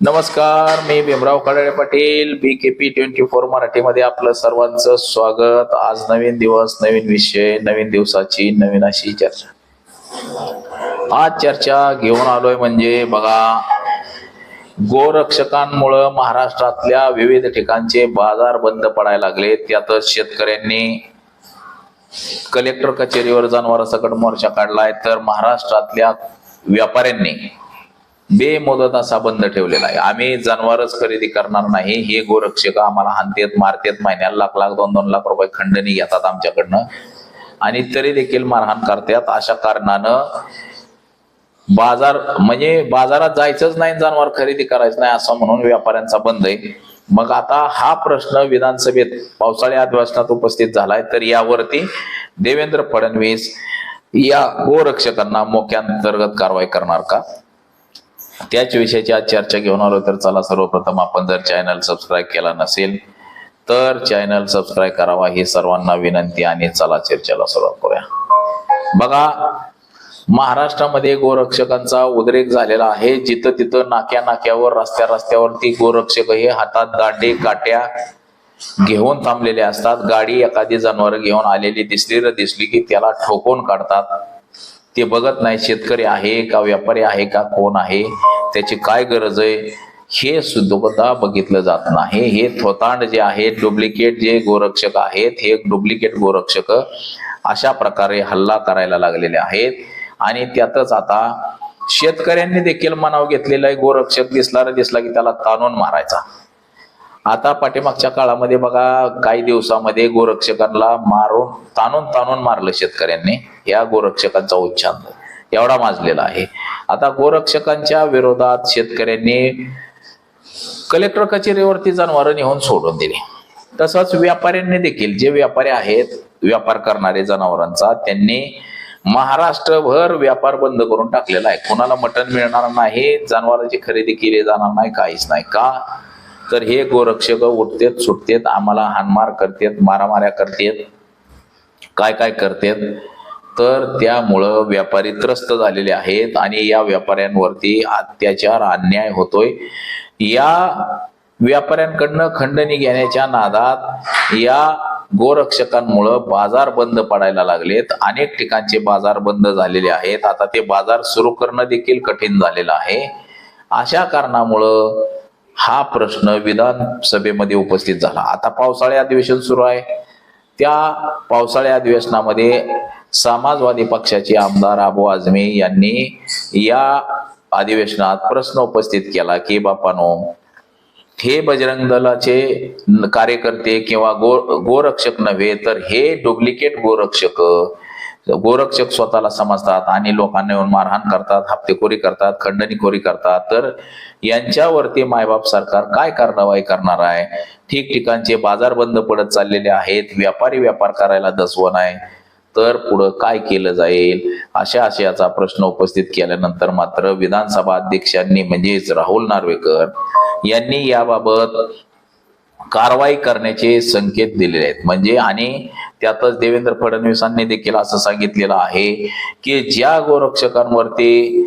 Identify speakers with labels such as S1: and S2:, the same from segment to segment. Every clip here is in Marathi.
S1: नमस्कार मी Bhimrao Khadale Patil B K P twenty four मराठीमध्ये आपलं सर्वांचं स्वागत. आज नवीन दिवस नवीन विषय नवीन दिवसाची नवीन अशी चर्चा. आज चर्चा घेऊन आलोय म्हणजे बघा गोरक्षकांमुळं महाराष्ट्रातल्या विविध ठिकाणचे बाजार बंद पडायला लागले. त्यातच शेतकऱ्यांनी कलेक्टर कचेरीवर जनावरांसकट मोर्चा काढलाय. तर महाराष्ट्रातल्या व्यापाऱ्यांनी बेमुदत असा बंद ठेवलेला आहे. आम्ही जनावरच खरेदी करणार नाही. हे गोरक्षक आम्हाला हानतेत मारतेत महिन्याला लाख लाख दोन दोन लाख रुपये खंडणी घेतात आमच्याकडनं. आणि तरी देखील मारहाण करतात. अशा कारणानं बाजार म्हणजे बाजारात जायचंच नाही जनावर खरेदी करायचं नाही असं म्हणून व्यापाऱ्यांचा बंद आहे. मग आता हा प्रश्न विधानसभेत पावसाळी अधिवेशनात उपस्थित झालाय. तर यावरती देवेंद्र फडणवीस या गोरक्षकांना मोक्यांतर्गत कारवाई करणार का? त्याच विषयाची आज चर्चा घेऊन आलो तर चला सर्वप्रथम आपण जर चॅनल सबस्क्राईब केला नसेल तर चॅनल सबस्क्राईब करावा ही सर्वांना विनंती आणि चला चर्चेला सुरुवात करूया. बघा महाराष्ट्रामध्ये गोरक्षकांचा उद्रेक झालेला आहे. जिथं तिथं नाक्या नाक्यावर रस्त्या रस्त्यावरती गोरक्षक हे हातात दांडे काट्या घेऊन थांबलेले असतात. गाडी एखादी जनावर घेऊन आलेली दिसली तर दिसली की त्याला ठोकून काढतात. ते बघत नाही शेतकरी आहे का व्यापारी आहे का कोण आहे? त्याची काय गरज आहे? हे सुद्धा बघितलं जात नाही. हे थोतांड जे आहेत डुप्लिकेट जे गोरक्षक आहेत हे डुप्लिकेट गोरक्षक अशा प्रकारे हल्ला करायला लागलेले आहेत. आणि त्यातच आता शेतकऱ्यांनी देखील मनाव घेतलेला आहे गोरक्षक दिसला दिसला की त्याला ताणून मारायचा. आता पाठीमागच्या काळामध्ये बघा काही दिवसामध्ये गोरक्षकांना मारून ताणून ताणून मारलं शेतकऱ्यांनी या गोरक्षकांचा उच्चांत एवढा माजलेला आहे. आता गोरक्षकांच्या विरोधात शेतकऱ्यांनी कलेक्टर कचेरीवरती जनावरं नेऊन सोडून दिली. तसंच व्यापाऱ्यांनी देखील जे व्यापारी आहेत व्यापार करणारे जनावरांचा त्यांनी महाराष्ट्रभर व्यापार बंद करून टाकलेला आहे. कोणाला मटण मिळणार नाही जनावरांची खरेदी केली जाणार नाही काहीच नाही. का? तर हे गोरक्षक उठतेत सुटतेत आम्हाला हानमार करतेत मारामाऱ्या करतेत. काय काय करतेत? तर त्यामुळं व्यापारी त्रस्त झालेले आहेत आणि या व्यापाऱ्यांवरती अत्याचार अन्याय होतोय. या व्यापाऱ्यांकडनं खंडणी घेण्याच्या नादात या गोरक्षकांमुळं बाजार बंद पडायला लागलेत. अनेक ठिकाणचे बाजार बंद झालेले आहेत. आता ते बाजार सुरू करणं देखील कठीण झालेलं आहे. अशा कारणामुळं हा प्रश्न विधानसभेमध्ये उपस्थित झाला. आता पावसाळी अधिवेशन सुरू आहे. त्या पावसाळी अधिवेशनामध्ये समाजवादी पक्षाचे आमदार अबू आझमी यांनी या अधिवेशनात प्रश्न उपस्थित केला की बापानो हे बजरंग दलाचे कार्यकर्ते किंवा गो गोरक्षक नव्हे तर हे डुप्लिकेट गोरक्षक गोरक्षक स्वतःला समजतात आणि लोकांना येऊन मारहाण करतात हप्तेखोरी करतात खंडणीखोरी करतात. तर यांच्यावरती मायबाप सरकार काय कारवाई करणार आहे? ठिकठिकाणचे बाजार बंद पडत चाललेले आहेत व्यापारी व्यापार करायला दसवण आहे. तर पुढं काय केलं जाईल? अशा आशयाचा प्रश्न उपस्थित केल्यानंतर मात्र विधानसभा अध्यक्षांनी म्हणजेच राहुल नार्वेकर यांनी याबाबत कारवाई करण्याचे संकेत दिलेले आहेत. म्हणजे आणि त्यातच देवेंद्र फडणवीसांनी देखील असं सांगितलेलं आहे की ज्या गोरक्षकांवरती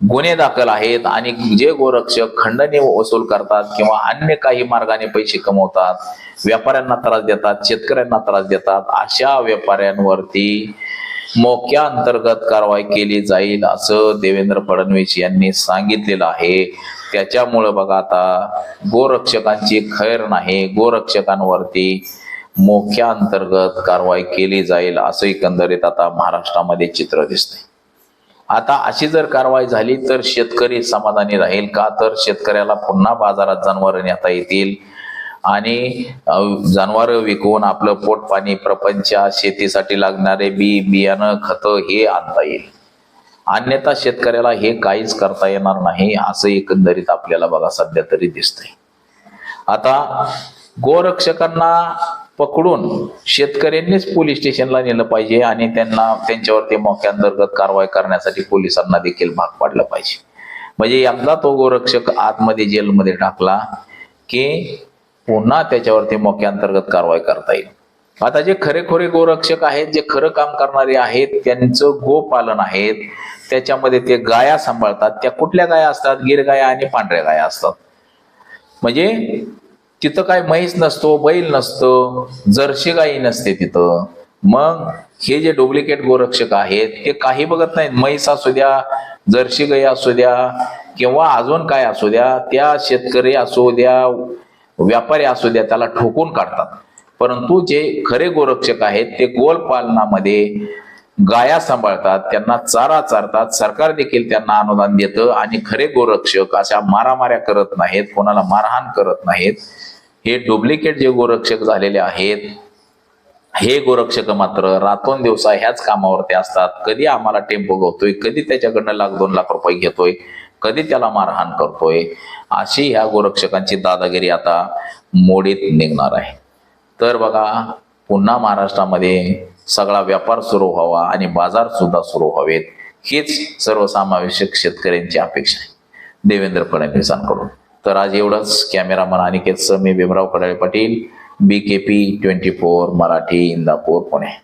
S1: गुन्हे दाखल आहेत आणि जे गोरक्षक खंडणी वसूल करतात किंवा अन्य काही मार्गाने पैसे कमवतात व्यापाऱ्यांना त्रास देतात शेतकऱ्यांना त्रास देतात अशा व्यापाऱ्यांवरती मोक्या अंतर्गत कारवाई केली जाईल असं देवेंद्र फडणवीस यांनी सांगितलेलं आहे. त्याच्यामुळं बघा आता गोरक्षकांची खैर नाही गोरक्षकांवरती मोक्या अंतर्गत कारवाई केली जाईल असं एकंदरीत आता महाराष्ट्रामध्ये चित्र दिसते आता अशी जर कारवाई झाली तर शेतकरी समाधानी राहील का? तर शेतकऱ्याला पुन्हा बाजारात जनावर नेता येतील आणि जनावर विकून आपलं पोट पाणी प्रपंच शेतीसाठी लागणारे बी बियाणं खतं हे आणता येईल. अन्यथा शेतकऱ्याला हे काहीच करता येणार नाही असं एकंदरीत आपल्याला बघा सध्या तरी दिसतंय. आता गोरक्षकांना पकडून शेतकऱ्यांनीच पोलीस स्टेशनला नेलं पाहिजे आणि त्यांना त्यांच्यावरती मोक्यांतर्गत कारवाई करण्यासाठी पोलिसांना देखील भाग पाडलं पाहिजे. म्हणजे एकदा तो गोरक्षक आतमध्ये जेलमध्ये टाकला की पुन्हा त्याच्यावरती मोक्यांतर्गत कारवाई करता येईल. आता जे खरेखोरे गोरक्षक आहेत जे खरं काम करणारे आहेत त्यांचं गोपालन आहेत त्याच्यामध्ये ते गाया सांभाळतात. त्या कुठल्या गाया असतात? गिरगाया आणि पांढऱ्या गाया असतात. म्हणजे तिथं काय म्हैस नसतो बैल नसतो जर्शी गाई नसते तिथं. मग हे जे डुप्लिकेट गोरक्षक आहेत ते काही बघत नाहीत. म्हैस असू द्या जर्शी गाई असू द्या किंवा अजून काय असू द्या त्या शेतकरी असू द्या व्यापारी असू द्या त्याला ठोकून काढतात. परंतु जे खरे गोरक्षक आहेत ते गोल पालनामध्ये गाया सांभाळतात त्यांना चारा चारतात सरकार देखील त्यांना अनुदान देतं आणि खरे गोरक्षक अशा मारामाऱ्या करत नाहीत कोणाला मारहाण करत नाहीत. हे डुप्लिकेट जे गोरक्षक झालेले आहेत हे गोरक्षक मात्र रातोंदिवसा ह्याच कामावरती असतात. कधी आम्हाला टेम्पो गवतोय कधी त्याच्याकडनं लाख दोन लाख रुपये घेतोय कधी त्याला मारहाण करतोय अशी ह्या गोरक्षकांची दादागिरी आता मोडीत निघणार आहे. तर बघा पुन्हा महाराष्ट्रामध्ये सगळा व्यापार सुरू व्हावा आणि बाजार सुद्धा सुरू व्हावेत हीच सर्वसमावेशक शेतकऱ्यांची अपेक्षा आहे. देवेंद्र फडणवीसांकडून. तर आज एवढंच. कॅमेरामन अनिकेत मी Bhimrao Kadale Patil B K P twenty four Marathi Indapur Pune.